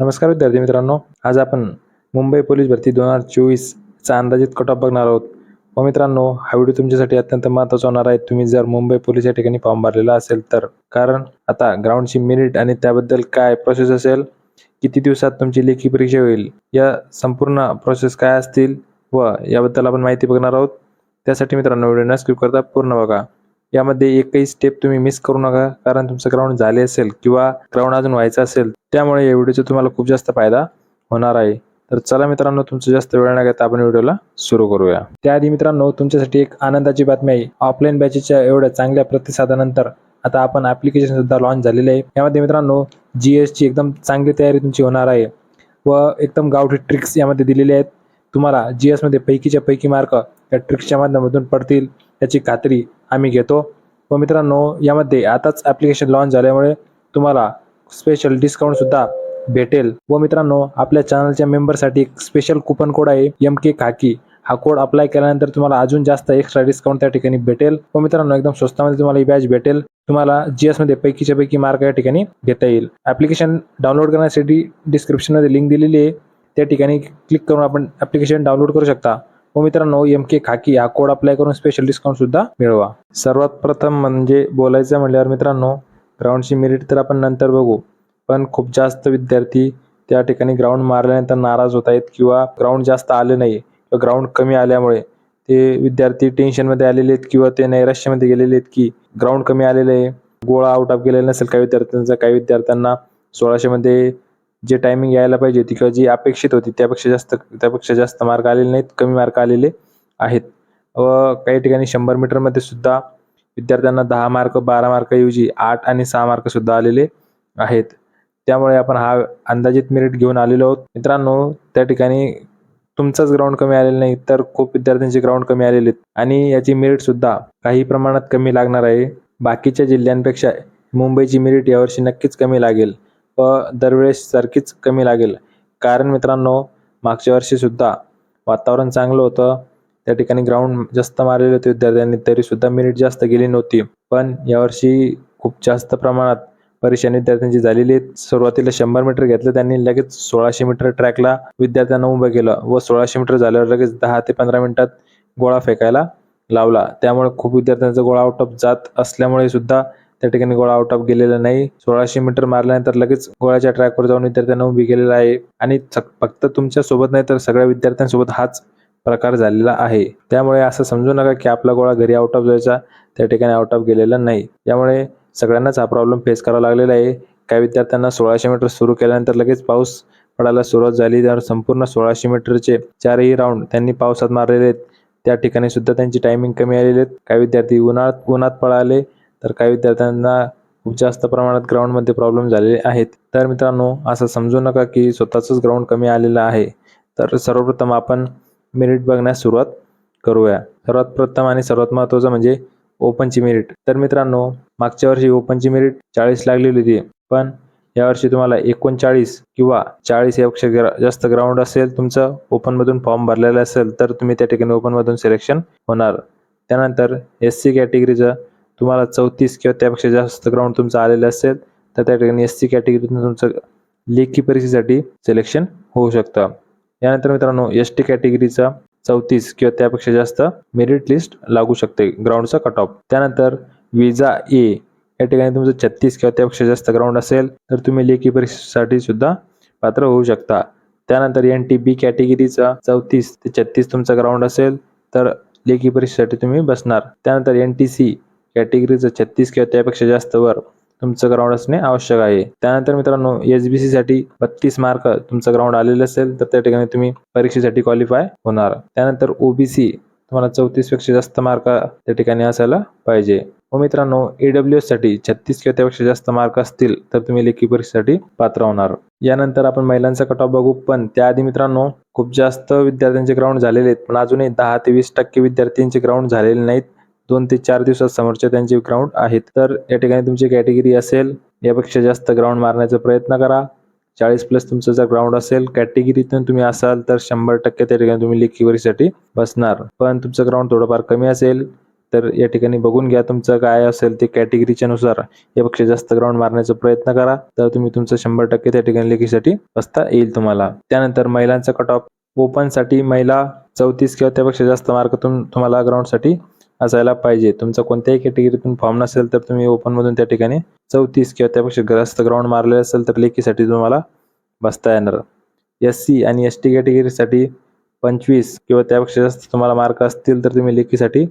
नमस्कार विद्यार्थी मित्रांनो आज आपण मुंबई पोलीस भरती दोन हजार चोवीसचा अंदाजित कट ऑफ बघणार आहोत. व मित्रांनो हा व्हिडिओ तुमच्यासाठी अत्यंत महत्त्वाचा होणार आहे. तुम्ही जर मुंबई पोलीस या ठिकाणी फॉर्म भरलेला असेल तर. कारण आता ग्राउंडची मेरिट आणि त्याबद्दल काय प्रोसेस असेल किती दिवसात तुमची लेखी परीक्षा होईल या संपूर्ण प्रोसेस काय असतील व याबद्दल आपण माहिती बघणार आहोत. त्यासाठी मित्रांनो व्हिडिओ न स्किप करता पूर्ण बघा. यामध्ये एकही स्टेप तुम्ही मिस करू नका कारण तुमचं ग्राउंड झाले असेल किंवा ग्राउंड अजून व्हायचं असेल त्यामुळे या व्हिडिओचा तुम्हाला खूप जास्त फायदा होणार आहे. तर चला मित्रांनो तुमचं जास्त वेळ न घेता आपण व्हिडिओला सुरू करूया. त्याआधी मित्रांनो तुमच्यासाठी एक आनंदाची बातमी आहे. ऑफलाईन बॅचेसच्या एवढ्या चांगल्या प्रतिसादानंतर आता आपण ऍप्लिकेशन सुद्धा लॉन्च झालेले आहे. यामध्ये मित्रांनो जी एसची एकदम चांगली तयारी तुमची होणार आहे व एकदम गावठी ट्रिक्स यामध्ये दिलेले आहेत. तुम्हाला जी एसमध्ये पैकीच्या पैकी मार्क या ट्रिक्सच्या माध्यमातून पडतील याची खात्री आम्ही घेतो. व मित्रांनो यामध्ये आताच ॲप्लिकेशन लॉन्च झाल्यामुळे तुम्हाला स्पेशल डिस्काउंटसुद्धा भेटेल. व मित्रांनो आपल्या चॅनलच्या मेंबरसाठी एक स्पेशल कुपन कोड आहे एम के खाकी हा कोड अप्लाय केल्यानंतर तुम्हाला अजून जास्त एक्स्ट्रा डिस्काउंट त्या ठिकाणी भेटेल. व मित्रांनो एकदम स्वस्तामध्ये तुम्हाला ही बॅच भेटेल. तुम्हाला जी एसमध्ये पैकीच्या पैकी मार्क या ठिकाणी घेता येईल. ॲप्लिकेशन डाउनलोड करण्यासाठी डिस्क्रिप्शनमध्ये लिंक दिलेली आहे. त्या ठिकाणी क्लिक करून आपण ॲप्लिकेशन डाउनलोड करू शकता. व मित्रांनो एम के खाकी हा कोड अप्लाय करून स्पेशल डिस्काउंट सुद्धा मिळवा. सर्वात प्रथम म्हणजे बोलायचं म्हणल्यावर मित्रांनो ग्राउंडची मेरिट तर आपण नंतर बघू. पण खूप जास्त विद्यार्थी त्या ठिकाणी ग्राउंड मारल्यानंतर नाराज होत आहेत किंवा ग्राउंड जास्त आले नाही किंवा ग्राउंड कमी आल्यामुळे. ते विद्यार्थी टेन्शनमध्ये आलेले आहेत किंवा ते नैराश्यामध्ये गेलेले आहेत की ग्राउंड कमी आलेलं आहे गोळा आउट ऑफ गेलेला नसेल काही विद्यार्थ्यांचा काही विद्यार्थ्यांना सोळाशेमध्ये जे टायमिंग यायला पाहिजे होती किंवा जी अपेक्षित होती त्यापेक्षा जास्त त्यापेक्षा जास्त मार्क आलेले नाहीत कमी मार्क आलेले आहेत. व काही ठिकाणी शंभर मीटरमध्ये सुद्धा विद्यार्थ्यांना दहा मार्क बारा मार्कऐवजी आठ आणि सहा मार्क सुद्धा आलेले आहेत. त्यामुळे आपण हा अंदाजित मेरिट घेऊन आलेलो आहोत. मित्रांनो त्या ठिकाणी तुमचाच ग्राउंड कमी आलेलं नाही तर खूप विद्यार्थ्यांचे ग्राउंड कमी आलेले आहेत. आणि याची मेरिट सुद्धा काही प्रमाणात कमी लागणार आहे. बाकीच्या जिल्ह्यांपेक्षा मुंबईची मेरिट यावर्षी नक्कीच कमी लागेल. दरवेळेस सारखीच कमी लागेल. कारण मित्रांनो मागच्या वर्षी सुद्धा वातावरण चांगलं होतं. त्या ठिकाणी ग्राउंड जास्त मारलेले होते विद्यार्थ्यांनी तरी सुद्धा जास्त गेली नव्हती. पण यावर्षी खूप जास्त प्रमाणात परीक्षा विद्यार्थ्यांची झालेली सुरुवातीला शंभर मीटर घेतलं त्यांनी लगेच सोळाशे मीटर ट्रॅकला विद्यार्थ्यांना उभं केलं व सोळाशे मीटर झाल्यावर लगेच दहा ते पंधरा मिनिटात गोळा फेकायला लावला. त्यामुळे खूप विद्यार्थ्यांचा गोळा आउट ऑफ जात असल्यामुळे सुद्धा त्या ठिकाणी गोळा आउट ऑफ गेलेला नाही. सोळाशे मीटर मारल्यानंतर लगेच गोळ्याच्या ट्रॅकवर जाऊन विद्यार्थ्यांना उभी केलेला आहे. आणि फक्त तुमच्यासोबत नाही तर सगळ्या विद्यार्थ्यांसोबत हाच प्रकार झालेला आहे. त्यामुळे असं समजू नका की आपला गोळा घरी आउट ऑफ जायचा त्या ठिकाणी आउट ऑफ गेलेला नाही. त्यामुळे सगळ्यांनाच हा प्रॉब्लेम फेस करावा लागलेला आहे. काही विद्यार्थ्यांना सोळाशे मीटर सुरू केल्यानंतर लगेच पाऊस पडायला सुरुवात झाली. त्यावर संपूर्ण सोळाशे मीटरचे चारही राऊंड त्यांनी पावसात मारलेले आहेत. त्या ठिकाणी सुद्धा त्यांची टायमिंग कमी आलेली आहेत. काही विद्यार्थी उन्हाळ्यात उन्हात पळाले. तर काही विद्यार्थ्यांना खूप जास्त प्रमाणात ग्राउंडमध्ये प्रॉब्लेम झालेले आहेत. तर मित्रांनो असं समजू नका की स्वतःचंच ग्राउंड कमी आलेलं आहे. तर सर्वप्रथम आपण मेरिट बघण्यास सुरुवात करूया. सर्वात प्रथम आणि सर्वात महत्त्वाचं म्हणजे ओपनची मेरिट तर मित्रांनो मागच्या वर्षी ओपनची मेरिट चाळीस लागलेली होती. पण यावर्षी तुम्हाला एकोणचाळीस किंवा चाळीस यापेक्षा ग्रा जास्त ग्राउंड असेल तुमचं ओपनमधून फॉर्म भरलेला असेल तर तुम्ही त्या ठिकाणी ओपनमधून सिलेक्शन होणार. त्यानंतर एस सी कॅटेगरीचं तुम्हाला चौतीस किंवा त्यापेक्षा जास्त ग्राउंड तुमचं आलेलं असेल तर त्या ठिकाणी एस सी कॅटेगरीतून तुमचं लेखी परीक्षेसाठी सिलेक्शन होऊ शकतं. यानंतर मित्रांनो एस टी कॅटेगरीचा चौतीस किंवा त्यापेक्षा जास्त मेरिट लिस्ट लागू शकते ग्राउंडचा कट ऑफ त्यानंतर विजा ए या ठिकाणी तुमचं छत्तीस किंवा त्यापेक्षा जास्त ग्राउंड असेल तर तुम्ही लेखी परीक्षेसाठी सुद्धा पात्र होऊ शकता. त्यानंतर एन टी बी कॅटेगरीचा चौतीस ते छत्तीस तुमचा ग्राउंड असेल तर लेखी परीक्षेसाठी तुम्ही बसणार. त्यानंतर एन टी सी कॅटेगरीचं छत्तीस किंवा त्यापेक्षा जास्त वर तुमचं ग्राउंड असणे आवश्यक आहे. त्यानंतर मित्रांनो एस बी साठी बत्तीस मार्क तुमचं ग्राउंड आलेलं असेल तर त्या ठिकाणी तुम्ही परीक्षेसाठी क्वालिफाय होणार. त्यानंतर ओबीसी तुम्हाला चौतीसपेक्षा जास्त मार्क त्या ठिकाणी असायला पाहिजे. व मित्रांनो ईडब्ल्यू एससाठी छत्तीस किंवा त्यापेक्षा जास्त मार्क असतील तर तुम्ही लेखी परीक्षेसाठी पात्र होणार. यानंतर आपण महिलांचा कट ऑफ बघू पण त्याआधी मित्रांनो खूप जास्त विद्यार्थ्यांचे ग्राउंड झालेले आहेत पण अजूनही दहा ते वीस टक्के विद्यार्थ्यांचे ग्राउंड झालेले नाहीत. दोन ते चार दिवसात समोरचे त्यांचे ग्राउंड आहेत. तर या ठिकाणी तुमची कॅटेगरी असेल यापेक्षा जास्त ग्राउंड मारण्याचा प्रयत्न करा. चाळीस प्लस तुमचं जर ग्राउंड असेल कॅटेगरीतून तुम्ही असाल तर शंभर टक्के त्या ठिकाणी तुम्ही लिकिवरीसाठी बसणार. पण तुमचं ग्राउंड थोडंफार कमी असेल तर या ठिकाणी बघून घ्या तुमचं काय असेल ते कॅटेगरीच्या नुसार. यापेक्षा जास्त ग्राउंड मारण्याचा प्रयत्न करा तर तुम्ही तुमचं शंभर टक्के त्या ठिकाणी लेखीसाठी बसता येईल तुम्हाला. त्यानंतर महिलांचा कट ऑफ ओपनसाठी महिला चौतीस किंवा त्यापेक्षा जास्त मार्क तुम तुम्हाला ग्राउंडसाठी असायला पाहिजे. तुमचा कोणत्याही कॅटेगरीतून फॉर्म नसेल तर तुम्ही ओपनमधून त्या ठिकाणी चौतीस किंवा त्यापेक्षा जास्त ग्राउंड मारले असेल तर लेखीसाठी तुम्हाला बसता येणार. एस सी आणि एस टी कॅटेगरीसाठी पंचवीस किंवा त्यापेक्षा जास्त तुम्हाला मार्क असतील तर तुम्ही लेखीसाठी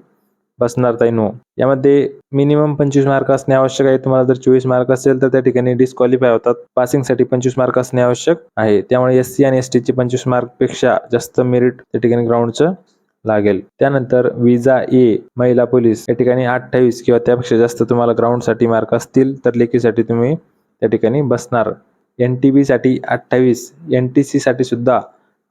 बसणार ताई नो यामध्ये मिनिमम पंचवीस मार्क असणे आवश्यक आहे. तुम्हाला जर चोवीस मार्क असेल तर त्या ठिकाणी डिस्क्वालिफाय होतात. पासिंगसाठी पंचवीस मार्क असणे आवश्यक आहे. त्यामुळे एस सी आणि एस टीचे पंचवीस मार्कपेक्षा जास्त मेरिट त्या ठिकाणी ग्राउंडचं लागेल. त्यानंतर विजा ए महिला पोलीस. या ठिकाणी अठ्ठावीस किंवा त्यापेक्षा जास्त तुम्हाला ग्राउंडसाठी मार्क असतील तर लेखीसाठी तुम्ही त्या ठिकाणी बसणार. एन टी बीसाठी अठ्ठावीस एन टी सीसाठी सुद्धा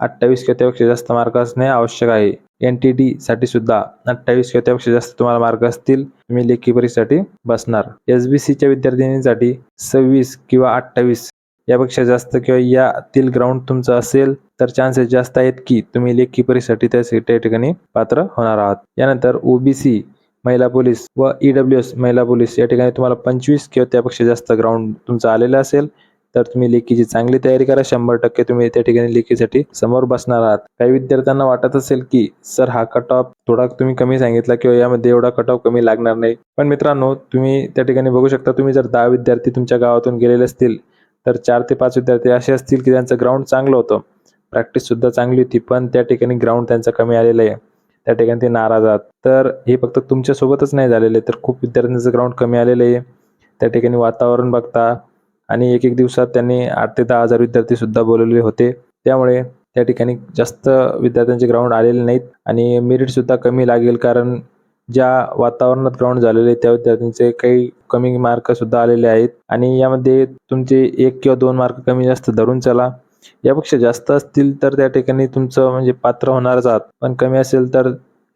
अठ्ठावीस किंवा त्यापेक्षा जास्त मार्क असणे आवश्यक आहे. एन टी डी साठी सुद्धा अठ्ठावीस किंवा त्यापेक्षा जास्त तुम्हाला मार्क असतील तुम्ही लेखी परीक्षेसाठी बसणार. एस बी सीच्या विद्यार्थिनींसाठी सव्वीस किंवा अठ्ठावीस यापेक्षा जास्त किंवा यातील ग्राउंड तुमचं असेल तर चान्सेस जास्त आहेत की तुम्ही लेखी परीक्षेसाठी त्या त्या ठिकाणी पात्र होणार आहात. यानंतर ओबीसी महिला पोलीस व ई एस महिला पोलीस या ठिकाणी तुम्हाला पंचवीस किंवा त्यापेक्षा जास्त ग्राउंड तुमचं आलेलं असेल तर तुम्ही लेखीची चांगली तयारी करा. शंभर टक्के तुम्ही त्या ठिकाणी लेखीसाठी समोर बसणार आहात. काही विद्यार्थ्यांना वाटत असेल की सर हा कट ऑफ थोडा तुम्ही कमी सांगितला किंवा यामध्ये एवढा कट ऑफ कमी लागणार नाही. पण मित्रांनो तुम्ही त्या ठिकाणी बघू शकता तुम्ही जर दहा विद्यार्थी तुमच्या गावातून गेलेले असतील तर चार ते पाच विद्यार्थी असे असतील की त्यांचं ग्राउंड चांगलं होतं. प्रॅक्टिस सुद्धा चांगली होती पण त्या ठिकाणी ग्राउंड त्यांचं कमी आलेलं आहे. त्या ठिकाणी ते नाराज आहात. तर हे फक्त तुमच्यासोबतच नाही झालेलं आहे तर खूप विद्यार्थ्यांचं ग्राउंड कमी आलेलं आहे. त्या ठिकाणी वातावरण बघता आणि एक एक दिवसात त्यांनी आठ ते दहा हजार विद्यार्थी सुद्धा बोलवले होते. त्यामुळे त्या ठिकाणी जास्त विद्यार्थ्यांचे ग्राउंड आलेले नाहीत आणि मेरिट सुद्धा कमी लागेल कारण ज्या वातावरणात ग्राउंड झालेले त्या विद्यार्थ्यांचे काही कमी मार्क सुद्धा आलेले आहेत. आणि यामध्ये तुमचे एक किंवा दोन मार्क कमी जास्त धरून चला. यापेक्षा जास्त असतील तर त्या ठिकाणी तुमचं म्हणजे पात्र होणारच आहात. पण कमी असेल तर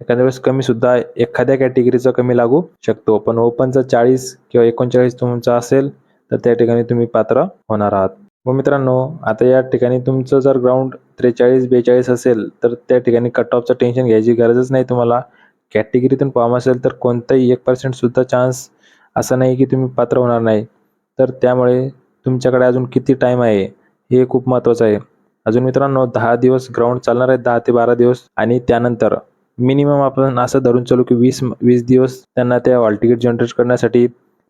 एखाद्या वेळेस कमी सुद्धा एखाद्या कॅटेगरीचा कमी लागू शकतो. पण ओपनचा चाळीस किंवा एकोणचाळीस तुमचा असेल तर त्या ठिकाणी तुम्ही पात्र होणार आहात. व मित्रांनो आता या ठिकाणी तुमचं जर ग्राउंड त्रेचाळीस बेचाळीस असेल तर त्या ठिकाणी कट ऑफचं टेन्शन घ्यायची गरजच नाही तुम्हाला. कॅटेगरीतून फॉर्म असेल तर कोणताही एक पर्सेंटसुद्धा चान्स असा नाही की तुम्ही पात्र होणार नाही. तर त्यामुळे तुमच्याकडे अजून किती टाईम आहे? हे खूप महत्त्वाचं आहे. अजून मित्रांनो दहा दिवस ग्राउंड चालणार आहे दहा ते बारा दिवस. आणि त्यानंतर मिनिमम आपण असं धरून चालू की वीस वीस दिवस त्यांना त्या हॉल तिकीट जनरेट करण्यासाठी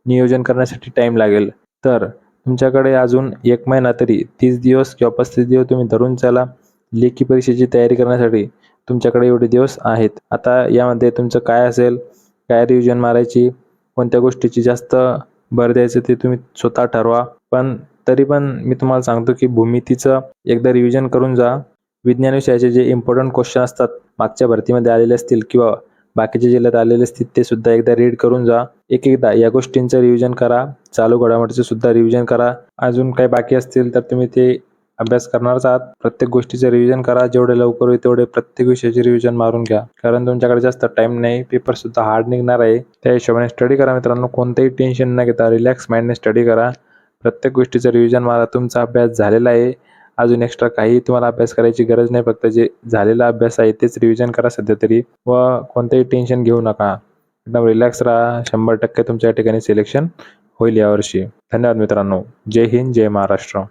नियोजन करण्यासाठी टाईम लागेल. तर तुमच्याकडे अजून एक महिना तरी तीस दिवस किंवा पस्तीस दिवस तुम्ही धरून चला. लेखी परीक्षेची तयारी करण्यासाठी तुमच्याकडे एवढे दिवस आहेत. आता यामध्ये तुमचं काय असेल काय रिव्हिजन मारायची कोणत्या गोष्टीची जास्त भर द्यायचं ते तुम्ही स्वतः ठरवा. पण तरी पण मी तुम्हाला सांगतो की भूमितीचं एकदा रिव्हिजन करून जा. विज्ञान विषयाचे जे इम्पॉर्टंट क्वेश्चन असतात मागच्या भरतीमध्ये आलेले असतील किंवा बाकीच्या जिल्ह्यात आलेले असतील ते सुद्धा एकदा रीड करून जा. एक एकदा या गोष्टींचं रिव्हिजन करा. चालू घडामोडीचं सुद्धा रिव्हिजन करा. अजून काही बाकी असतील तर तुम्ही ते अभ्यास करणारच आहात. प्रत्येक गोष्टीचं रिव्हिजन करा. जेवढे लवकर होईल तेवढे प्रत्येक विषयाचे रिव्हिजन मारून घ्या. कारण तुमच्याकडे जास्त टाइम नाही. पेपर सुद्धा हार्ड निघणार आहे. त्या हिशोबाने स्टडी करा मित्रांनो. कोणतंही टेन्शन न घेता रिलॅक्स माइंडने स्टडी करा. प्रत्येक गोष्टीचं रिव्हिजन मारा तुमचा अभ्यास झालेला आहे. अजून एक्स्ट्रा काही तुम्हाला अभ्यास करायची गरज नाही फक्त जे झालेला अभ्यास आहे तेच रिव्हिजन करा सध्या तरी. व कोणतंही टेन्शन घेऊ नका. एकदम रिलॅक्स राहा. शंभर टक्के तुमच्या या ठिकाणी सिलेक्शन होईल यावर्षी धन्यवाद मित्रांनो. जय हिंद जय महाराष्ट्र.